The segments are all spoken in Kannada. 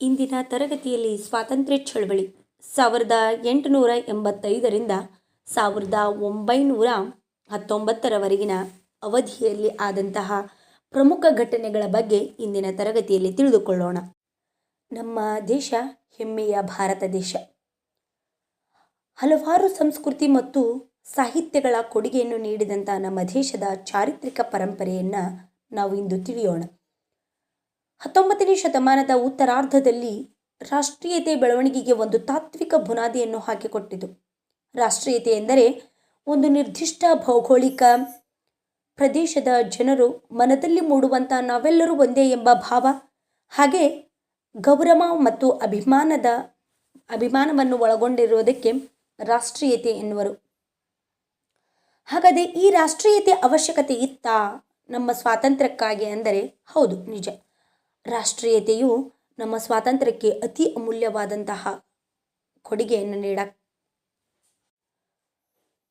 ಇಂದಿನ ತರಗತಿಯಲ್ಲಿ ಸ್ವಾತಂತ್ರ್ಯ ಚಳವಳಿ ಸಾವಿರದ ಎಂಟುನೂರ ಎಂಬತ್ತೈದರಿಂದ ಸಾವಿರದ ಒಂಬೈನೂರ ಹತ್ತೊಂಬತ್ತರವರೆಗಿನ ಅವಧಿಯಲ್ಲಿ ಆದಂತಹ ಪ್ರಮುಖ ಘಟನೆಗಳ ಬಗ್ಗೆ ಇಂದಿನ ತರಗತಿಯಲ್ಲಿ ತಿಳಿದುಕೊಳ್ಳೋಣ. ನಮ್ಮ ದೇಶ ಹೆಮ್ಮೆಯ ಭಾರತ ದೇಶ. ಹಲವಾರು ಸಂಸ್ಕೃತಿ ಮತ್ತು ಸಾಹಿತ್ಯಗಳ ಕೊಡುಗೆಯನ್ನು ನೀಡಿದಂಥ ನಮ್ಮ ದೇಶದ ಚಾರಿತ್ರಿಕ ಪರಂಪರೆಯನ್ನು ನಾವು ಇಂದು ತಿಳಿಯೋಣ. ಹತ್ತೊಂಬತ್ತನೇ ಶತಮಾನದ ಉತ್ತರಾರ್ಧದಲ್ಲಿ ರಾಷ್ಟ್ರೀಯತೆ ಬೆಳವಣಿಗೆಗೆ ಒಂದು ತಾತ್ವಿಕ ಬುನಾದಿಯನ್ನು ಹಾಕಿಕೊಟ್ಟಿತು. ರಾಷ್ಟ್ರೀಯತೆ ಎಂದರೆ ಒಂದು ನಿರ್ದಿಷ್ಟ ಭೌಗೋಳಿಕ ಪ್ರದೇಶದ ಜನರು ಮನದಲ್ಲಿ ಮೂಡುವಂಥ ನಾವೆಲ್ಲರೂ ಒಂದೇ ಎಂಬ ಭಾವ, ಹಾಗೆ ಗೌರವ ಮತ್ತು ಅಭಿಮಾನದ, ಅಭಿಮಾನವನ್ನು ಒಳಗೊಂಡಿರುವುದಕ್ಕೆ ರಾಷ್ಟ್ರೀಯತೆ ಎನ್ನುವರು. ಹಾಗಾದರೆ ಈ ರಾಷ್ಟ್ರೀಯತೆ ಅವಶ್ಯಕತೆ ಇತ್ತಾ ನಮ್ಮ ಸ್ವಾತಂತ್ರ್ಯಕ್ಕಾಗಿ ಅಂದರೆ ಹೌದು, ನಿಜ. ರಾಷ್ಟ್ರೀಯತೆಯು ನಮ್ಮ ಸ್ವಾತಂತ್ರ್ಯಕ್ಕೆ ಅತಿ ಅಮೂಲ್ಯವಾದಂತಹ ಕೊಡುಗೆಯನ್ನು ನೀಡ,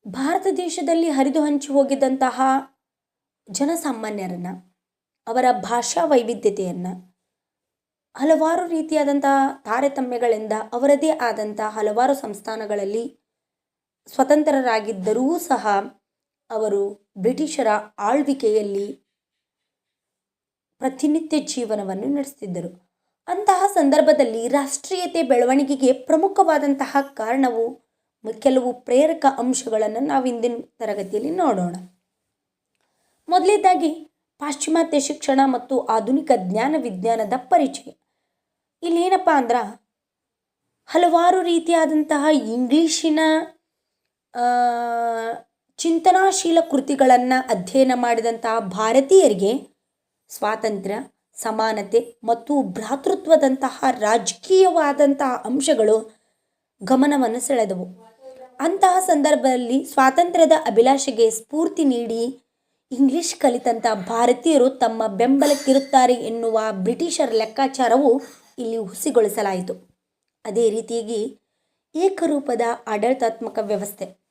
ಭಾರತ ದೇಶದಲ್ಲಿ ಹರಿದು ಹಂಚಿ ಹೋಗಿದ್ದಂತಹ ಜನಸಾಮಾನ್ಯರನ್ನು, ಅವರ ಭಾಷಾ ವೈವಿಧ್ಯತೆಯನ್ನು, ಹಲವಾರು ರೀತಿಯಾದಂತಹ ತಾರತಮ್ಯಗಳಿಂದ ಅವರದೇ ಆದಂಥ ಹಲವಾರು ಸಂಸ್ಥಾನಗಳಲ್ಲಿ ಸ್ವತಂತ್ರರಾಗಿದ್ದರೂ ಸಹ ಅವರು ಬ್ರಿಟಿಷರ ಆಳ್ವಿಕೆಯಲ್ಲಿ ಪ್ರತಿನಿತ್ಯ ಜೀವನವನ್ನು ನಡೆಸ್ತಿದ್ದರು. ಅಂತಹ ಸಂದರ್ಭದಲ್ಲಿ ರಾಷ್ಟ್ರೀಯತೆ ಬೆಳವಣಿಗೆಗೆ ಪ್ರಮುಖವಾದಂತಹ ಕಾರಣವು ಕೆಲವು ಪ್ರೇರಕ ಅಂಶಗಳನ್ನು ನಾವು ಇಂದಿನ ತರಗತಿಯಲ್ಲಿ ನೋಡೋಣ. ಮೊದಲನೇದಾಗಿ ಪಾಶ್ಚಿಮಾತ್ಯ ಶಿಕ್ಷಣ ಮತ್ತು ಆಧುನಿಕ ಜ್ಞಾನ ವಿಜ್ಞಾನದ ಪರಿಚಯ. ಇಲ್ಲೇನಪ್ಪ ಅಂದ್ರೆ ಹಲವಾರು ರೀತಿಯಾದಂತಹ ಇಂಗ್ಲೀಷಿನ ಚಿಂತನಾಶೀಲ ಕೃತಿಗಳನ್ನು ಅಧ್ಯಯನ ಮಾಡಿದಂತಹ ಭಾರತೀಯರಿಗೆ ಸ್ವಾತಂತ್ರ್ಯ, ಸಮಾನತೆ ಮತ್ತು ಭ್ರಾತೃತ್ವದಂತಹ ರಾಜಕೀಯವಾದಂತಹ ಅಂಶಗಳು ಗಮನವನ್ನು ಸೆಳೆದವು. ಅಂತಹ ಸಂದರ್ಭದಲ್ಲಿ ಸ್ವಾತಂತ್ರ್ಯದ ಅಭಿಲಾಷೆಗೆ ಸ್ಫೂರ್ತಿ ನೀಡಿ ಇಂಗ್ಲಿಷ್ ಕಲಿತಂಥ ಭಾರತೀಯರು ತಮ್ಮ ಬೆಂಬಲಕ್ಕಿರುತ್ತಾರೆ ಎನ್ನುವ ಬ್ರಿಟಿಷರ ಲೆಕ್ಕಾಚಾರವು ಇಲ್ಲಿ ಹುಸಿಗೊಳಿಸಲಾಯಿತು. ಅದೇ ರೀತಿಯಾಗಿ ಏಕರೂಪದ ಆಡಳಿತಾತ್ಮಕ ವ್ಯವಸ್ಥೆ.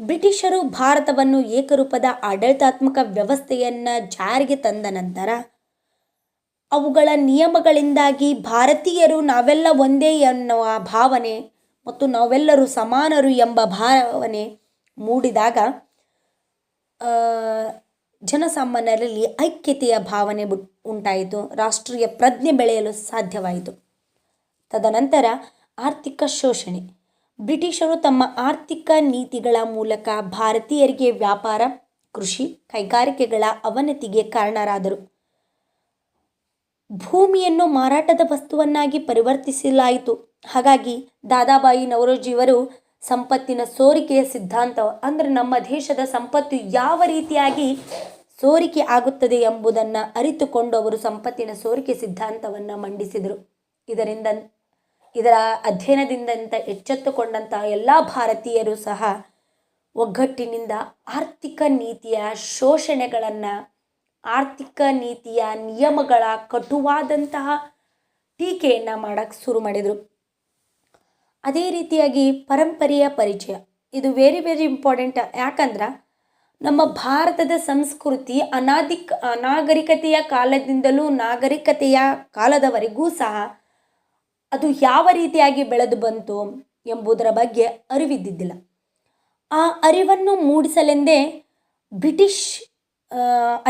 ಬ್ರಿಟಿಷರು ಭಾರತವನ್ನು ಏಕರೂಪದ ಆಡಳಿತಾತ್ಮಕ ವ್ಯವಸ್ಥೆಯನ್ನು ಜಾರಿಗೆ ತಂದ ನಂತರ ಅವುಗಳ ನಿಯಮಗಳಿಂದಾಗಿ ಭಾರತೀಯರು ನಾವೆಲ್ಲ ಒಂದೇ ಎನ್ನುವ ಭಾವನೆ ಮತ್ತು ನಾವೆಲ್ಲರೂ ಸಮಾನರು ಎಂಬ ಭಾವನೆ ಮೂಡಿದಾಗ ಜನಸಾಮಾನ್ಯರಲ್ಲಿ ಐಕ್ಯತೆಯ ಭಾವನೆ ಉಂಟಾಯಿತು. ರಾಷ್ಟ್ರೀಯ ಪ್ರಜ್ಞೆ ಬೆಳೆಯಲು ಸಾಧ್ಯವಾಯಿತು. ತದನಂತರ ಆರ್ಥಿಕ ಶೋಷಣೆ. ಬ್ರಿಟಿಷರು ತಮ್ಮ ಆರ್ಥಿಕ ನೀತಿಗಳ ಮೂಲಕ ಭಾರತೀಯರಿಗೆ ವ್ಯಾಪಾರ, ಕೃಷಿ, ಕೈಗಾರಿಕೆಗಳ ಅವನತಿಗೆ ಕಾರಣರಾದರು. ಭೂಮಿಯನ್ನು ಮಾರಾಟದ ವಸ್ತುವನ್ನಾಗಿ ಪರಿವರ್ತಿಸಲಾಯಿತು. ಹಾಗಾಗಿ ದಾದಾಬಾಯಿ ನವರೋಜಿಯವರು ಸಂಪತ್ತಿನ ಸೋರಿಕೆಯ ಸಿದ್ಧಾಂತ, ಅಂದರೆ ನಮ್ಮ ದೇಶದ ಸಂಪತ್ತು ಯಾವ ರೀತಿಯಾಗಿ ಸೋರಿಕೆ ಆಗುತ್ತದೆ ಎಂಬುದನ್ನು ಅರಿತುಕೊಂಡು ಅವರು ಸಂಪತ್ತಿನ ಸೋರಿಕೆ ಸಿದ್ಧಾಂತವನ್ನು ಮಂಡಿಸಿದರು. ಇದರಿಂದ ಇದರ ಅಧ್ಯಯನದಿಂದ ಎಚ್ಚೆತ್ತುಕೊಂಡಂತಹ ಎಲ್ಲ ಭಾರತೀಯರು ಸಹ ಒಗ್ಗಟ್ಟಿನಿಂದ ಆರ್ಥಿಕ ನೀತಿಯ ಶೋಷಣೆಗಳನ್ನು, ಆರ್ಥಿಕ ನೀತಿಯ ನಿಯಮಗಳ ಕಟುವಾದಂತಹ ಟೀಕೆಯನ್ನು ಮಾಡೋಕ್ಕೆ ಶುರು ಮಾಡಿದರು. ಅದೇ ರೀತಿಯಾಗಿ ಪರಂಪರೆಯ ಪರಿಚಯ. ಇದು ವೆರಿ ವೆರಿ ಇಂಪಾರ್ಟೆಂಟ್ ಯಾಕಂದ್ರೆ ನಮ್ಮ ಭಾರತದ ಸಂಸ್ಕೃತಿ ಅನಾದಿಕ್ ಅನಾಗರಿಕತೆಯ ಕಾಲದಿಂದಲೂ ನಾಗರಿಕತೆಯ ಕಾಲದವರೆಗೂ ಸಹ ಅದು ಯಾವ ರೀತಿಯಾಗಿ ಬೆಳೆದು ಬಂತು ಎಂಬುದರ ಬಗ್ಗೆ ಅರಿವಿದ್ದಿದ್ದಿಲ್ಲ. ಆ ಅರಿವನ್ನು ಮೂಡಿಸಲೆಂದೇ ಬ್ರಿಟಿಷ್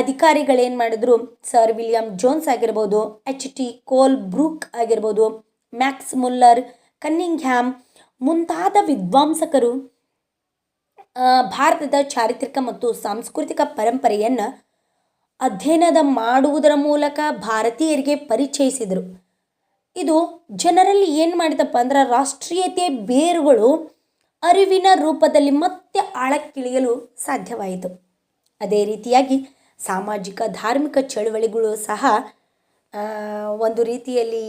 ಅಧಿಕಾರಿಗಳೇನು ಮಾಡಿದ್ರು? ಸರ್ ವಿಲಿಯಂ ಜೋನ್ಸ್ ಆಗಿರ್ಬೋದು, ಎಚ್. ಟಿ. ಕೋಲ್ ಬ್ರೂಕ್ ಆಗಿರ್ಬೋದು, ಮ್ಯಾಕ್ಸ್ ಮುಲ್ಲರ್ ಕನ್ನಿಂಗ್ ಹ್ಯಾಮ್ ಮುಂತಾದ ವಿದ್ವಾಂಸಕರು ಭಾರತದ ಚಾರಿತ್ರಿಕ ಮತ್ತು ಸಾಂಸ್ಕೃತಿಕ ಪರಂಪರೆಯನ್ನು ಅಧ್ಯಯನದ ಮಾಡುವುದರ ಮೂಲಕ ಭಾರತೀಯರಿಗೆ ಪರಿಚಯಿಸಿದರು. ಇದು ಜನರಲ್ಲಿ ಏನು ಮಾಡಿದಪ್ಪ ಅಂದ್ರೆ ರಾಷ್ಟ್ರೀಯತೆ ಬೇರುಗಳು ಅರಿವಿನ ರೂಪದಲ್ಲಿ ಮತ್ತೆ ಆಳಕ್ಕಿಳಿಯಲು ಸಾಧ್ಯವಾಯಿತು. ಅದೇ ರೀತಿಯಾಗಿ ಸಾಮಾಜಿಕ, ಧಾರ್ಮಿಕ ಚಳುವಳಿಗಳು ಸಹ ಒಂದು ರೀತಿಯಲ್ಲಿ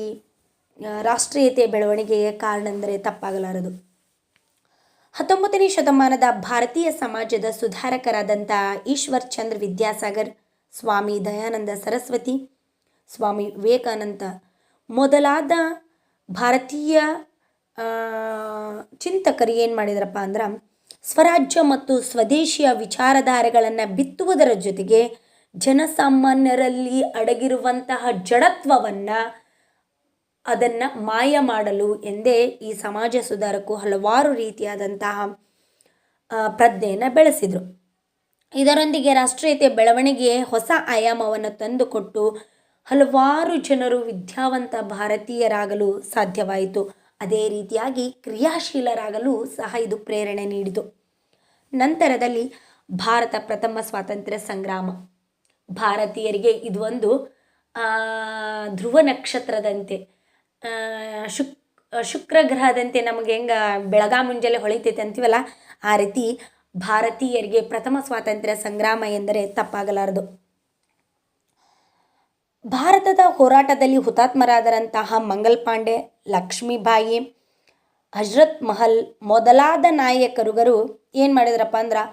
ರಾಷ್ಟ್ರೀಯತೆ ಬೆಳವಣಿಗೆಗೆ ಕಾರಣ ಅಂದರೆ ತಪ್ಪಾಗಲಾರದು. ಹತ್ತೊಂಬತ್ತನೇ ಶತಮಾನದ ಭಾರತೀಯ ಸಮಾಜದ ಸುಧಾರಕರಾದಂಥ ಈಶ್ವರ್ ಚಂದ್ರ ವಿದ್ಯಾಸಾಗರ್, ಸ್ವಾಮಿ ದಯಾನಂದ ಸರಸ್ವತಿ, ಸ್ವಾಮಿ ವಿವೇಕಾನಂದ ಮೊದಲಾದ ಭಾರತೀಯ ಚಿಂತಕರು ಏನು ಮಾಡಿದ್ರಪ್ಪ ಅಂದ್ರೆ ಸ್ವರಾಜ್ಯ ಮತ್ತು ಸ್ವದೇಶಿಯ ವಿಚಾರಧಾರೆಗಳನ್ನು ಬಿತ್ತುವುದರ ಜೊತೆಗೆ ಜನಸಾಮಾನ್ಯರಲ್ಲಿ ಅಡಗಿರುವಂತಹ ಜಡತ್ವವನ್ನು ಅದನ್ನು ಮಾಯ ಮಾಡಲು ಎಂದೇ ಈ ಸಮಾಜ ಸುಧಾರಕರು ಹಲವಾರು ರೀತಿಯಾದಂತಹ ಪ್ರಜ್ಞೆಯನ್ನು ಬೆಳೆಸಿದರು. ಇದರೊಂದಿಗೆ ರಾಷ್ಟ್ರೀಯತೆ ಬೆಳವಣಿಗೆ ಹೊಸ ಆಯಾಮವನ್ನು ತಂದುಕೊಟ್ಟು ಹಲವಾರು ಜನರು ವಿದ್ಯಾವಂತ ಭಾರತೀಯರಾಗಲು ಸಾಧ್ಯವಾಯಿತು. ಅದೇ ರೀತಿಯಾಗಿ ಕ್ರಿಯಾಶೀಲರಾಗಲು ಸಹ ಇದು ಪ್ರೇರಣೆ ನೀಡಿತು. ನಂತರದಲ್ಲಿ ಭಾರತ ಪ್ರಥಮ ಸ್ವಾತಂತ್ರ್ಯ ಸಂಗ್ರಾಮ. ಭಾರತೀಯರಿಗೆ ಇದು ಒಂದು ಧ್ರುವ ನಕ್ಷತ್ರದಂತೆ. ಶುಕ್, ಶುಕ್ರ ಗ್ರಹದಂತೆ ನಮಗೆ ಹೆಂಗೆ ಬೆಳಗಾ ಮುಂಜಾನೆ ಹೊಳಿತೈತೆ ಅಂತೀವಲ್ಲ, ಆ ರೀತಿ ಭಾರತೀಯರಿಗೆ ಪ್ರಥಮ ಸ್ವಾತಂತ್ರ್ಯ ಸಂಗ್ರಾಮ ಎಂದರೆ ತಪ್ಪಾಗಲಾರದು. ಭಾರತದ ಹೋರಾಟದಲ್ಲಿ ಹುತಾತ್ಮರಾದರಂತಹ ಮಂಗಲ್ ಪಾಂಡೆ ಲಕ್ಷ್ಮೀಬಾಯಿ ಹಜರತ್ ಮಹಲ್ ಮೊದಲಾದ ನಾಯಕರುಗರು ಏನು ಮಾಡಿದ್ರಪ್ಪ ಅಂದ್ರೆ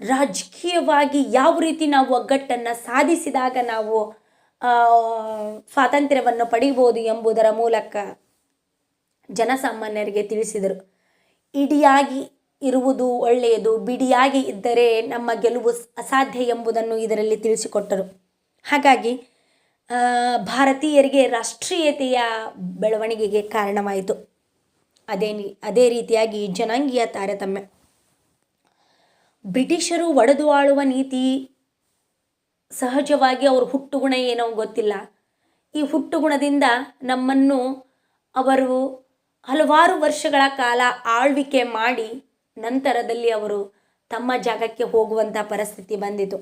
ರಾಜಕೀಯವಾಗಿ ಯಾವ ರೀತಿ ನಾವು ಒಗ್ಗಟ್ಟನ್ನು ಸಾಧಿಸಿದಾಗ ನಾವು ಸ್ವಾತಂತ್ರ್ಯವನ್ನು ಪಡಿಬೋದು ಎಂಬುದರ ಮೂಲಕ ಜನಸಾಮಾನ್ಯರಿಗೆ ತಿಳಿಸಿದರು. ಇಡಿಯಾಗಿ ಇರುವುದು ಒಳ್ಳೆಯದು, ಬಿಡಿಯಾಗಿ ಇದ್ದರೆ ನಮ್ಮ ಗೆಲುವು ಅಸಾಧ್ಯ ಎಂಬುದನ್ನು ಇದರಲ್ಲಿ ತಿಳಿಸಿಕೊಟ್ಟರು. ಹಾಗಾಗಿ ಭಾರತೀಯರಿಗೆ ರಾಷ್ಟ್ರೀಯತೆಯ ಬೆಳವಣಿಗೆಗೆ ಕಾರಣವಾಯಿತು. ಅದೇ ಅದೇ ರೀತಿಯಾಗಿ ಜನಾಂಗೀಯ ತಾರತಮ್ಯ. ಬ್ರಿಟಿಷರು ಒಡೆದು ಆಳುವ ನೀತಿ ಸಹಜವಾಗಿ ಅವರು ಹುಟ್ಟುಗುಣ ಏನೋ ಗೊತ್ತಿಲ್ಲ. ಈ ಹುಟ್ಟುಗುಣದಿಂದ ನಮ್ಮನ್ನು ಅವರು ಹಲವಾರು ವರ್ಷಗಳ ಕಾಲ ಆಳ್ವಿಕೆ ಮಾಡಿ ನಂತರದಲ್ಲಿ ಅವರು ತಮ್ಮ ಜಾಗಕ್ಕೆ ಹೋಗುವಂಥ ಪರಿಸ್ಥಿತಿ ಬಂದಿತು.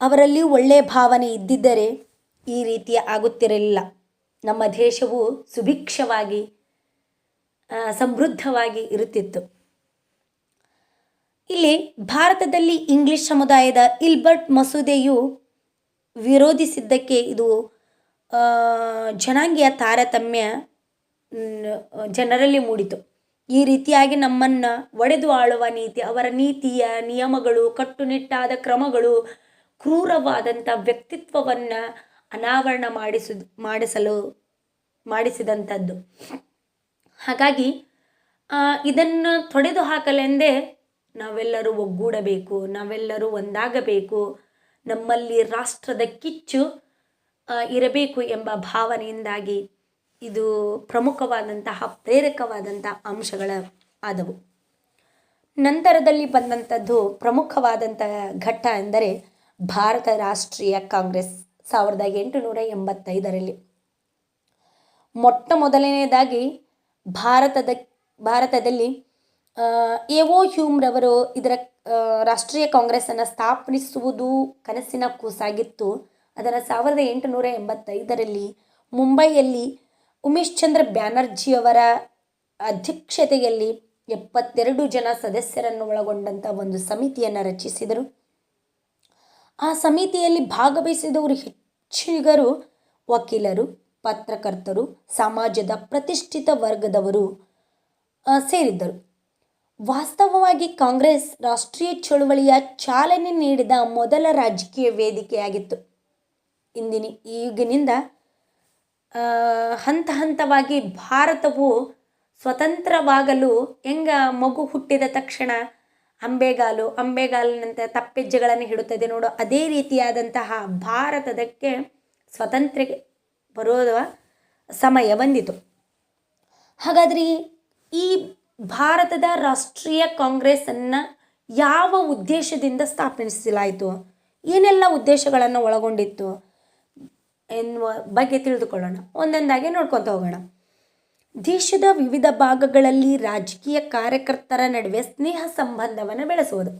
ಅವರಲ್ಲಿ ಒಳ್ಳೆಯ ಭಾವನೆ ಇದ್ದಿದ್ದರೆ ಈ ರೀತಿ ಆಗುತ್ತಿರಲಿಲ್ಲ. ನಮ್ಮ ದೇಶವು ಸುಭಿಕ್ಷವಾಗಿ ಸಮೃದ್ಧವಾಗಿ ಇರುತ್ತಿತ್ತು. ಇಲ್ಲಿ ಭಾರತದಲ್ಲಿ ಇಂಗ್ಲಿಷ್ ಸಮುದಾಯದ ಇಲ್ಬರ್ಟ್ ಮಸೂದೆಯು ವಿರೋಧಿಸಿದ್ದಕ್ಕೆ ಇದು ಜನಾಂಗೀಯ ತಾರತಮ್ಯ ಜನರಲ್ಲಿ ಮೂಡಿತು. ಈ ರೀತಿಯಾಗಿ ನಮ್ಮನ್ನು ಒಡೆದು ಆಳುವ ನೀತಿ, ಅವರ ನೀತಿಯ ನಿಯಮಗಳು, ಕಟ್ಟುನಿಟ್ಟಾದ ಕ್ರಮಗಳು ಕ್ರೂರವಾದಂಥ ವ್ಯಕ್ತಿತ್ವವನ್ನು ಅನಾವರಣ ಮಾಡಿಸ, ಮಾಡಿಸಲು, ಮಾಡಿಸಿದಂಥದ್ದು. ಹಾಗಾಗಿ ಇದನ್ನು ತೊಡೆದು ಹಾಕಲೆಂದೇ ನಾವೆಲ್ಲರೂ ಒಗ್ಗೂಡಬೇಕು, ನಾವೆಲ್ಲರೂ ಒಂದಾಗಬೇಕು, ನಮ್ಮಲ್ಲಿ ರಾಷ್ಟ್ರದ ಕಿಚ್ಚು ಇರಬೇಕು ಎಂಬ ಭಾವನೆಯಿಂದಾಗಿ ಇದು ಪ್ರಮುಖವಾದಂತಹ, ಪ್ರೇರಕವಾದಂಥ ಅಂಶಗಳ ಆದವು. ನಂತರದಲ್ಲಿ ಬಂದಂಥದ್ದು ಪ್ರಮುಖವಾದಂಥ ಘಟ್ಟ ಎಂದರೆ ಭಾರತ ರಾಷ್ಟ್ರೀಯ ಕಾಂಗ್ರೆಸ್. ಸಾವಿರದ ಎಂಟುನೂರ ಎಂಬತ್ತೈದರಲ್ಲಿ. ಮೊಟ್ಟ ಮೊದಲನೆಯದಾಗಿ ಭಾರತದ, ಭಾರತದಲ್ಲಿ ಎವೋ ಹ್ಯೂಮ್ರವರು ಇದರ ರಾಷ್ಟ್ರೀಯ ಕಾಂಗ್ರೆಸ್ಸನ್ನು ಸ್ಥಾಪಿಸುವುದು ಕನಸಿನ ಕೂಸಾಗಿತ್ತು. ಅದನ್ನು ಸಾವಿರದ ಎಂಟುನೂರ ಎಂಬತ್ತೈದರಲ್ಲಿ ಮುಂಬೈಯಲ್ಲಿ ಉಮೇಶ್ ಚಂದ್ರ ಬ್ಯಾನರ್ಜಿಯವರ ಅಧ್ಯಕ್ಷತೆಯಲ್ಲಿ ಎಪ್ಪತ್ತೆರಡು ಜನ ಸದಸ್ಯರನ್ನು ಒಳಗೊಂಡಂಥ ಒಂದು ಸಮಿತಿಯನ್ನು ರಚಿಸಿದರು. ಆ ಸಮಿತಿಯಲ್ಲಿ ಭಾಗವಹಿಸಿದವರು ಹೆಚ್ಚಿಗರು ವಕೀಲರು, ಪತ್ರಕರ್ತರು, ಸಮಾಜದ ಪ್ರತಿಷ್ಠಿತ ವರ್ಗದವರು ಸೇರಿದ್ದರು. ವಾಸ್ತವವಾಗಿ ಕಾಂಗ್ರೆಸ್ ರಾಷ್ಟ್ರೀಯ ಚಳುವಳಿಯ ಚಾಲನೆ ನೀಡಿದ ಮೊದಲ ರಾಜಕೀಯ ವೇದಿಕೆಯಾಗಿತ್ತು. ಇಂದಿನ ಈಗಿನಿಂದ ಹಂತ ಹಂತವಾಗಿ ಭಾರತವು ಸ್ವತಂತ್ರವಾಗಲು ಹೆಂಗ ಮಗು ಹುಟ್ಟಿದ ತಕ್ಷಣ ಅಂಬೆಗಾಲು ಅಂಬೆಗಾಲಿನಂತೆ ತಪ್ಪೆಜ್ಜೆಗಳನ್ನು ಹಿಡುತ್ತದೆ ನೋಡು. ಅದೇ ರೀತಿಯಾದಂತಹ ಭಾರತದಕ್ಕೆ ಸ್ವತಂತ್ರ ಬರೋ ಸಮಯ ಬಂದಿತು. ಹಾಗಾದರೆ ಈ- ಈ ಭಾರತದ ರಾಷ್ಟ್ರೀಯ ಕಾಂಗ್ರೆಸ್ಸನ್ನು ಯಾವ ಉದ್ದೇಶದಿಂದ ಸ್ಥಾಪಿಸಲಾಯಿತು? ಏನೆಲ್ಲ ಉದ್ದೇಶಗಳನ್ನು ಒಳಗೊಂಡಿತ್ತು ಎನ್ನುವ ಬಗ್ಗೆ ತಿಳಿದುಕೊಳ್ಳೋಣ. ಒಂದೊಂದಾಗಿ ನೋಡ್ಕೊತ ಹೋಗೋಣ. ದೇಶದ ವಿವಿಧ ಭಾಗಗಳಲ್ಲಿ ರಾಜಕೀಯ ಕಾರ್ಯಕರ್ತರ ನಡುವೆ ಸ್ನೇಹ ಸಂಬಂಧವನ್ನು ಬೆಳೆಸುವುದು.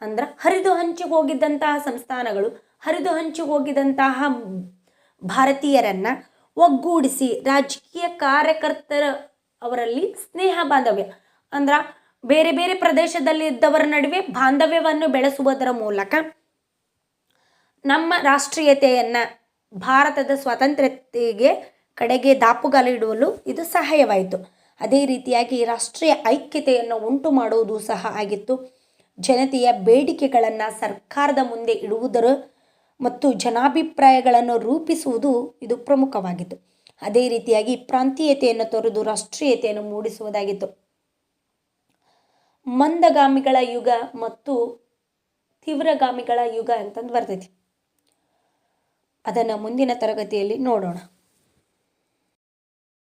ಅಂದ್ರೆ ಹರಿದು ಹಂಚಿ ಹೋಗಿದ್ದಂತಹ ಸಂಸ್ಥಾನಗಳು, ಹರಿದು ಹಂಚಿ ಹೋಗಿದ್ದಂತಹ ಭಾರತೀಯರನ್ನು ಒಗ್ಗೂಡಿಸಿ ರಾಜಕೀಯ ಕಾರ್ಯಕರ್ತರ ಅವರಲ್ಲಿ ಸ್ನೇಹ ಬಾಂಧವ್ಯ. ಅಂದ್ರೆ ಬೇರೆ ಬೇರೆ ಪ್ರದೇಶದಲ್ಲಿ ಇದ್ದವರ ನಡುವೆ ಬಾಂಧವ್ಯವನ್ನು ಬೆಳೆಸುವುದರ ಮೂಲಕ ನಮ್ಮ ರಾಷ್ಟ್ರೀಯತೆಯನ್ನು, ಭಾರತದ ಸ್ವಾತಂತ್ರ್ಯತೆಗೆ ಕಡೆಗೆ ದಾಪುಗಾಲಿಡುವಲು ಇದು ಸಹಾಯವಾಯಿತು. ಅದೇ ರೀತಿಯಾಗಿ ರಾಷ್ಟ್ರೀಯ ಐಕ್ಯತೆಯನ್ನು ಉಂಟು ಮಾಡುವುದು ಸಹ ಆಗಿತ್ತು. ಜನತೆಯ ಬೇಡಿಕೆಗಳನ್ನು ಸರ್ಕಾರದ ಮುಂದೆ ಇಡುವುದರ ಮತ್ತು ಜನಾಭಿಪ್ರಾಯಗಳನ್ನು ರೂಪಿಸುವುದು ಇದು ಪ್ರಮುಖವಾಗಿತ್ತು. ಅದೇ ರೀತಿಯಾಗಿ ಪ್ರಾಂತೀಯತೆಯನ್ನು ತೊರೆದು ರಾಷ್ಟ್ರೀಯತೆಯನ್ನು ಮೂಡಿಸುವುದಾಗಿತ್ತು. ಮಂದಗಾಮಿಗಳ ಯುಗ ಮತ್ತು ತೀವ್ರಗಾಮಿಗಳ ಯುಗ ಅಂತಂದು ಬರ್ತೈತಿ. ಅದನ್ನು ಮುಂದಿನ ತರಗತಿಯಲ್ಲಿ ನೋಡೋಣ.